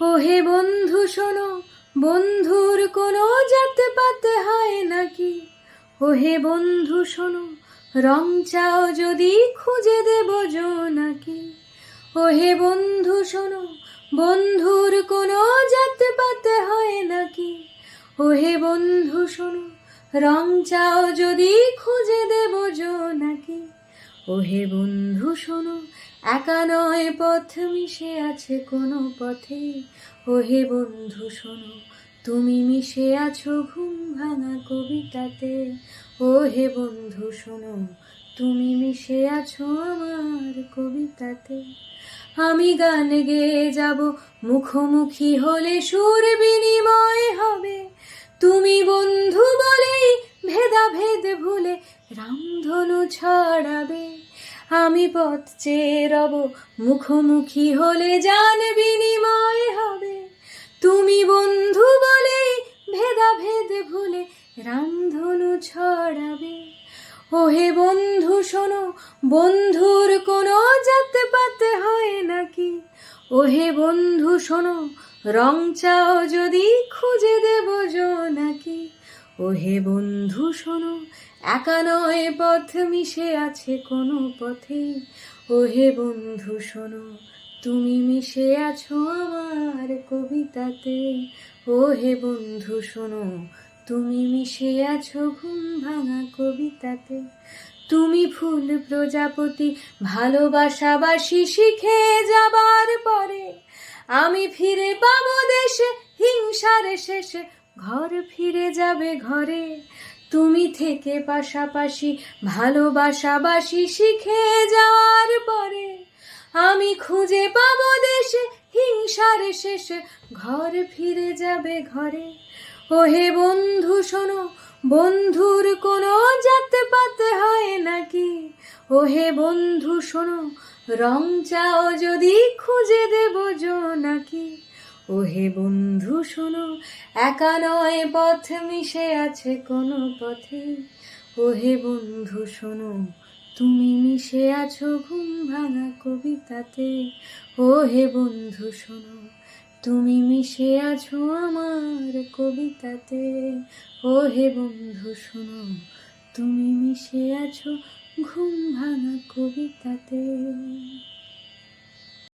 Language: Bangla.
ও হে বন্ধু, শোনো, বন্ধুর কোনো জাতে পাতে হয় নাকি? ও হে বন্ধু, শোনো, রং চাও যদি খুঁজে দেব নাকি ও হে বন্ধু, শোনো, বন্ধুর কোনো জাতে পাতে হয় নাকি? ও হে বন্ধু, শোনো, রং চাও যদি খুঁজে দেব নাকি ওহে বন্ধু, শোনো একা নয়, পথ মিশে আছে কোনো পথে। ও হে বন্ধু, শোনো, তুমি মিশে আছো ঘুম ভাঙা কবিতাতে। ও হে বন্ধু, শোনো, তুমি মিশে আছো আমার কবিতাতে। আমি গান গেয়ে যাব, মুখোমুখি হলে সুর বিনিময় হবে। তুমি বন্ধু আমি পথ চেয়ে রব, মুখোমুখি হলে জান বিনিময় হবে। তুমি বন্ধু বলেই ভেদাভেদ ভুলে রামধনু ছড়াবে। ওহে বন্ধু, শোনো, বন্ধুর কোনো জাতে পাতে হয় নাকি? ওহে বন্ধু, শোনো, রং চাও যদি খুঁজে দেব নাকি? ওহে বন্ধু, শোনো, একা নয় পথ মিশে আছে কোনো পথে। ওহে বন্ধু, শোনো, তুমি মিশে আছো আমার কবিতাতে। ও হে বন্ধু, শোনো, তুমি মিশে আছো ঘুম ভাঙা কবিতাতে। তুমি ফুল প্রজাপতি, ভালোবাসাবাসি, শিখে যাবার পরে। আমি ফিরে পাবো দেশে, হিংসার শেষে ঘর ফিরে যাবে ঘরে। তুমি থেকে পাশাপাশি ভালোবাসাবাসি শিখে যাওয়ার পরে আমি খুঁজে পাবো দেশে হিংসার শেষে। ঘর ফিরে যাবে ঘরে। ওহে বন্ধু, শোনো, বন্ধুর কোনো জাতে পাতে হয় নাকি? ওহে বন্ধু, শোনো, রং চাও যদি খুঁজে দেব নাকি? ওহে বন্ধু, শোনো, একা নয় পথ মিশে আছে কোনো পথে। ওহে বন্ধু, শোনো, তুমি মিশে আছো ঘুম ভাঙা কবিতাতে। ওহে বন্ধু, শোনো, তুমি মিশে আছো আমার কবিতাতে। ওহে বন্ধু, শোনো, তুমি মিশে আছো ঘুম ভাঙা কবিতাতে।